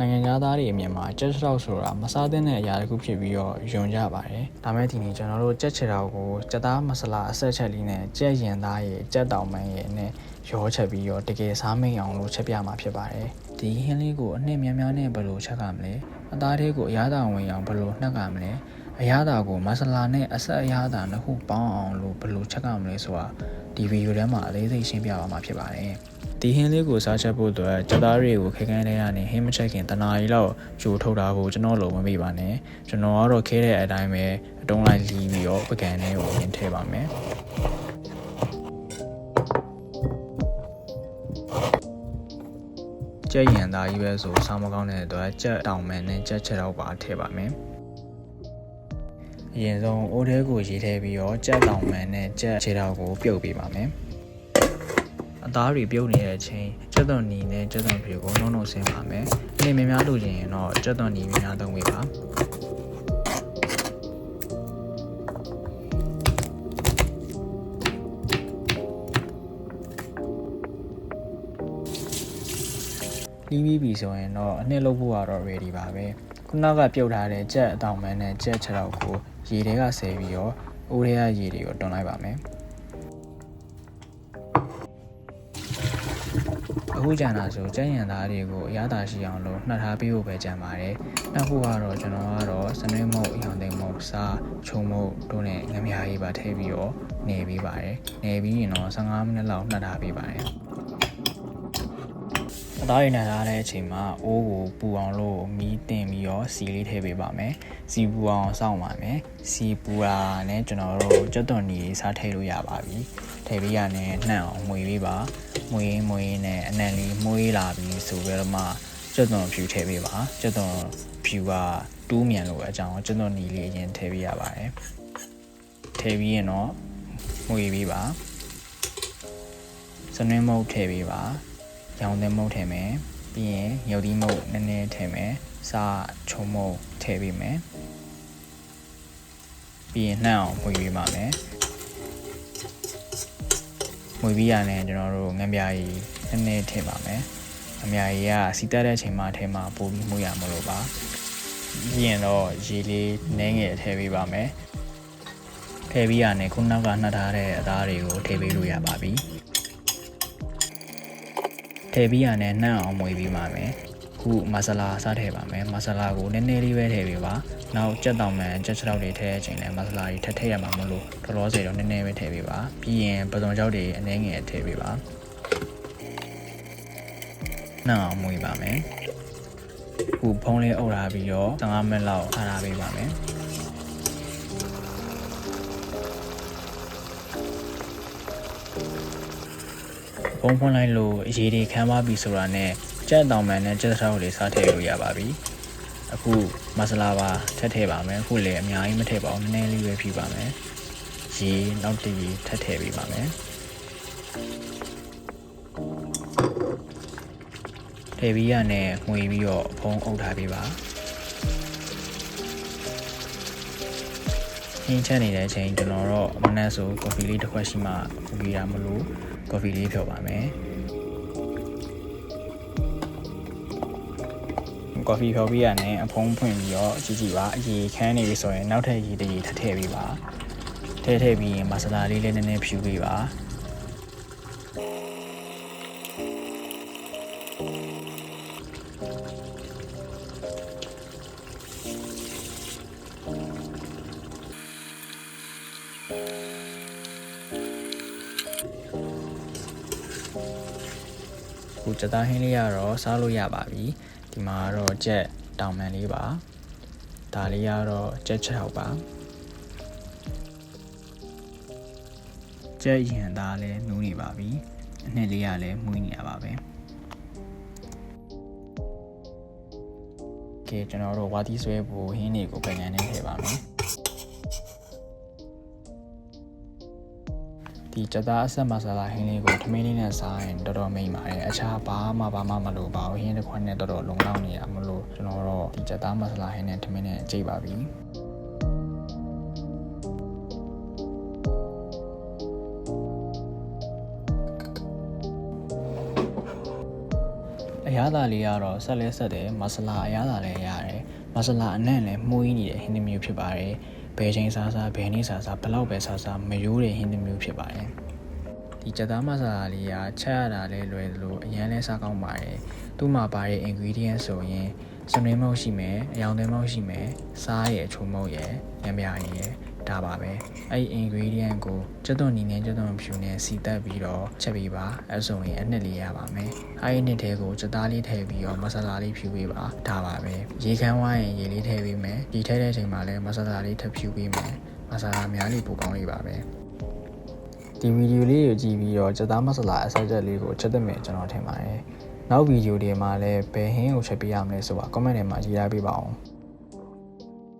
နိုင်ငံသားတွေအမြင်မှာကြက်ချောက်ဆိုတာမစားသင့်တဲ့အရာတစ်ခုဖြစ်ပြီးတော့ယွန်ကြပါတယ်ဒါမဲ့ဒီနေ့ကျွန်တော်တို့ကြက်ချေတောက်ကိုကြက်သားမဆလာအဆက်ချက်လေးနဲ့ကြက်ရင်သားရဲ့ကြက်တောင်မန်းရဲ့နဲ့ရောချက်ပြီးတော့တကယ်စားမိန်အောင်လို့ချက်ပြမှာဖြစ်ပါတယ်ဒီဟင်းလေးကိုအနှစ်များများနဲ့ဘယ်လိုချက်ကမလဲအသားသေးကိုအရသာဝင်အောင်ဘယ်လိုနှက်ကမလဲအရသာကိုမဆလာနဲ့အဆက်အရသာနှစ်ခုပေါင်းအောင်လို့ဘယ်လိုချက်ကမလဲဆိုတာဒီဗီဒီယိုထဲမှာအသေးစိတ်ရှင်းပြပါမှာဖြစ်ပါတယ် ဒီဟင်းလေးကိုစားချက်ဖို့အတွက်ကြက်သားတွေကိုခဲခဲလေးကနေဟင်းမချက်ခင်တနားရီလောက်ဂျိုထုတ်တာကိုကျွန်တော်လုံးမမိပါနဲ့ကျွန်တော်ကတော့ခဲတဲ့အတိုင်းပဲအတုံးလိုက်လီးပြီးတော့ပကံလေးကိုရင်းထည့်ပါမယ်ကြက်ရင်သားကြီးပဲဆိုစားမကောင်းတဲ့အတွက်ကြက်တောင်မှန်နဲ့ကြက်ချက်တော့ပါထည့်ပါမယ်အရင်ဆုံးအိုးထဲကိုရေးထည့်ပြီးတော့ကြက်တောင်မှန်နဲ့ကြက်ခြေထောက်ကိုပြုတ်ပေးပါမယ် အသားတွေပြုတ်နေတဲ့အချိန်ကြက်သွန်နီနဲ့ကြက်သွန်ဖြူကိုနှုံးနှုံဆင်းပါမယ်။အနေများများလို့ချင်ရင်တော့ကြက်သွန်နီများများသုံးပေးပါ။လီးပြီးပြီဆိုရင်တော့အနှစ်လုပ်ဖို့ကတော့ ready ပါပဲခုနကပြုတ်ထားတဲ့ကြက်အတောင်မန်းနဲ့ကြက်ခြေထောက်ကိုရေထဲကဆယ်ပြီးတော့အိုးထဲကရေတွေကိုတွန်းလိုက်ပါမယ် အခုကြံတာဆိုကြက်ရံသားတွေကိုအရသာရှိအောင်လို့နှက်ထားပေးဖို့ပဲကြံပါတယ်နှက်ဖို့ကတော့ကျွန်တော်ကတော့စနွေးမုတ်အရောင်သိမ်းမုတ်စားချုံမုတ်တို့နဲ့ငမြားကြီးပါထည့်ပြီးတော့နေပေးပါတယ်နေပြီးရင်တော့15မိနစ်လောက်နှက်ထားပေးပါတယ် အသားရည်နဲ့ထားတဲ့အချိန်မှာအိုးကိုပူအောင်လို့မီးတင်ပြီးတော့စီလေးထည့်ပေးပါမယ်။စီပူအောင်စောင့်ပါမယ်။စီပူတာနဲ့ကျွန်တော်တို့ကြက်သွန်နီစားထည့်လို့ရပါပြီ။ထည့်ပြီးရနဲ့နှံ့အောင်မှုေပေးပါ။မှုေးမှုေးနဲ့အနံ့လေးမှုေးလာပြီးဆိုပြီးတော့မှကြက်သွန်ဖြူထည့်ပေးပါ။ကြက်သွန်ဖြူကတူးမြန်လို့အကြောင်းကြက်သွန်နီလေးအရင်ထည့်ပေးရပါတယ်။ထည့်ပြီးရင်တော့မှုေးပေးပါ။စနွင်းမုတ်ထည့်ပေးပါ။ ရောင်သင်းမုတ်ထည့်မယ်ပြီးရင်ရုပ်သီးမုတ်နည်းနည်းထည့်မယ်စားချုံမုတ်ထည့်ပေးမယ်ပြီးရင်နှံ့အောင်မှုပေးပါမယ်မှုပြီးရရင်ကျွန်တော်တို့ငမြာကြီးနည်းနည်းထည့်ပါမယ်ငမြာကြီးကစီတက်တဲ့အချိန်မှာထဲမှာပို့ပြီးမှုရမလို့ပါပြီးရင်တော့ရေလေးနည်းငယ်ထည့်ပေးပါမယ်ထည့်ပြီးရရင်ခုနောက်ကနှက်ထားတဲ့အသားတွေကိုထည့်ပေးလို့ရပါပြီ ထည့်ပြီးရနဲ့နှံ့အောင်မွေပြီးပါမယ်ခုမဆလာစားထည့်ပါမယ်မဆလာကိုနည်းနည်းလေးပဲထည့်ပေးပါနောက်ကြက်တောင်မှန်ကြက်ချောက်တွေထည့်တဲ့အချိန်လည်းမဆလာကြီးထပ်ထည့်ရမှာမလို့တော်တော်စေတော့နည်းနည်းပဲထည့်ပေးပါပြီးရင်ပစုံကြောက်တွေအနည်းငယ်ထည့်ပေးပါနှံ့အောင်မွေပါမယ်ခုဖုံးလေးအုပ်ထားပြီးတော့15မိနစ်လောက်ထားထားပေးပါမယ် ဖုံးဖွင့်လိုက်လို့အရေးတွေခမ်းပါပြီဆိုတာနဲ့ကြက်တောင်မှန်နဲ့ကြက်ထောက်လေးစားထည့်လို့ရပါပြီအခုမဆလာပါထည့်ထည့်ပါမယ်အခုလည်းအများကြီးမထည့်ပါဘူးနည်းနည်းလေးပဲဖြီးပါမယ်ရေနောက်တည်းထပ်ထည့်ပေးပါမယ်ထည့်ပြီးရနဲ့ငွေပြီးတော့ဖုံးအုပ်ထားပေးပါ ဟင်းချက်နေတဲ့အချိန်ကျွန်တော်တော့မနက်ဆိုကော်ဖီလေးတစ်ခွက်ရှိမှပူပြီးတာမလို့ကော်ဖီလေးဖြော်ပါမယ်ကော်ဖီဖြော်ပြီးရနဲ့အဖုံးဖွင့်ပြီးတော့ကြည့်ကြည့်ပါအရေခန်းနေပြီဆိုရင်နောက်ထပ်ရေတရေထပ်ထည့်ပေးပါထည့်ထည့်ပြီးရင်မဆလာလေးလည်းနည်းနည်းဖြူပေးပါ ခုကြက်သားဟင်းလေးကတော့စားလို့ရပါပြီဒီမှာကတော့ကြက်တောင်မှန်လေးပါဒါလေးကတော့ကြက်ချောက်ပါကြက်ရင်သားလည်းနူးနေပါပြီအနှစ်လေးကလည်းမွေးနေရပါပဲကဲကျွန်တော်တို့ဝါသီးဆွဲဖို့ဟင်းတွေကိုပြန်ပြန်နေထည့်ပါမယ် ဒီကြက်သားအဆက်မဆလာဟင်းလေးကိုထမင်းလေးနဲ့စားရင်တော်တော်မိတ်ပါတယ်အခြားဘာမှဘာမှမလိုပါဘူးဟင်းတစ်ခွက်နဲ့တော်တော်လုံလောက်နေရမလို့ကျွန်တော်တော့ဒီကြက်သားမဆလာဟင်းနဲ့ထမင်းနဲ့ကြိတ်ပါပြီအရရသာလေးကတော့ဆက်လဲဆက်တယ်မဆလာအရသာလည်းရတယ်မဆလာအနံ့လည်းမှုီးနေတဲ့ဟင်းသီးမျိုးဖြစ်ပါတယ် ဘယ်ချိန်စားစားဘယ်နေ့စားစားဘယ်လောက်ပဲစားစားမယိုးတဲ့ဟင်းသီးမျိုးဖြစ်ပါတယ်ဒီကြက်သားမဆလာလေးကချက်ရတာလဲလွယ်သလိုအရင်လဲစားကောင်းပါတယ်သူ့မှာပါတဲ့ ingredient ဆိုရင်စနွေးမုတ်ရှိမယ်အယောင်သွင်းမုတ်ရှိမယ်စားရယ်ချုံမုတ်ရယ်ညံပြာရယ် ဒါပါပဲအဲ့ဒီ ingredient ကိုကျွတ်သွန်နီနဲ့ကျွတ်သွန်ဖြူနဲ့စီတက်ပြီးတော့ချက်ပေးပါအဲ့ဆိုရင်အနှစ်လေးရပါမယ်အဲ့ဒီနှစ်ထဲကိုကျွတ်သားလေးထည့်ပြီးတော့မဆလာလေးဖြူပေးပါဒါပါပဲရေခမ်းဝိုင်းရင်ရေလေးထည့်ပေးမယ်ဒီထည့်တဲ့အချိန်မှာလည်းမဆလာလေးထပ်ဖြူပေးမယ်မဆလာများလေးပိုကောင်းလေးပါပဲဒီဗီဒီယိုလေးကိုကြည့်ပြီးတော့ကျွတ်သားမဆလာအဆက်ချက်လေးကိုချက်သင့်မယ်ကျွန်တော်ထင်ပါတယ်နောက်ဗီဒီယိုတွေမှာလည်းဘယ်ဟင်းကိုချက်ပေးရမလဲဆိုတာ comment ထဲမှာရေးထားပေးပါအောင်